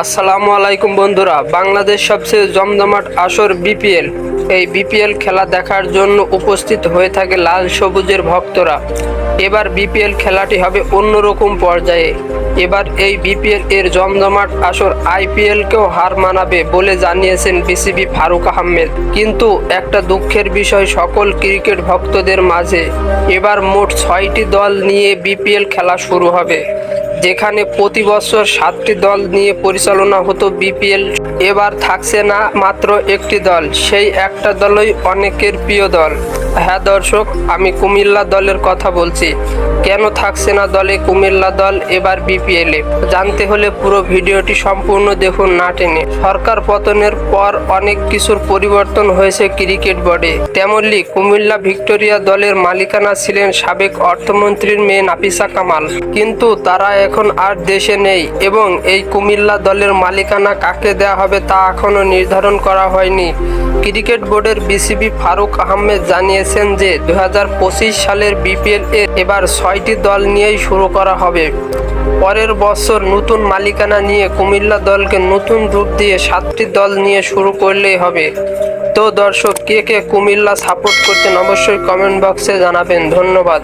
আসসালামু আলাইকুম বন্ধুরা, বাংলাদেশ সবচেয়ে জমজমাট আসর বিপিএল। এই বিপিএল খেলা দেখার জন্য উপস্থিত হয়ে থাকে লাল সবুজের ভক্তরা। এবার বিপিএল খেলাটি হবে অন্যরকম পর্যায়ে। এবার এই বিপিএল এর জমজমাট আসর আইপিএলকেও হার মানাবে বলে জানিয়েছেন বিসিবি ফারুক আহমেদ। কিন্তু একটা দুঃখের বিষয় সকল ক্রিকেট ভক্তদের মাঝে, এবার মোট ছয়টি দল নিয়ে বিপিএল খেলা শুরু হবে। যেখানে প্রতি বছর সাতটি দল নিয়ে পরিচালনা হতো বিপিএল। এবার থাকছে না মাত্র একটি দল, সেই একটা দলই অনেকের প্রিয় দল। হ্যাঁ দর্শক, আমি কুমিল্লা দলের কথা বলছি। কেন থাকছে না দলে কুমিল্লা দল এবার বিপিএলে? জানতে হলে পুরো ভিডিওটি সম্পূর্ণ দেখুন না টেনে। সরকার পতনের পর অনেক কিছুর পরিবর্তন হয়েছে ক্রিকেট বোর্ডে। তেমনই কুমিল্লা ভিক্টোরিয়া দলের মালিকানা ছিলেন সাবেক অর্থমন্ত্রীর মেয়ে নাফিসা কামাল। কিন্তু তারা এখন আর দেশে নেই এবং এই কুমিল্লা দলের মালিকানা কাকে দেয়া হবে তা এখনও নির্ধারণ করা হয়নি। ক্রিকেট বোর্ডের বিসিবি ফারুক আহমেদ জানিয়েছেন যে দু হাজার পঁচিশ সালের বিপিএল এর এবার ছয়টি দল নিয়েই শুরু করা হবে। পরের বছর নতুন মালিকানা নিয়ে কুমিল্লা দলকে নতুন রূপ দিয়ে সাতটি দল নিয়ে শুরু করলেই হবে। তো দর্শক, কে কে কুমিল্লা সাপোর্ট করছেন অবশ্যই কমেন্ট বক্সে জানাবেন। ধন্যবাদ।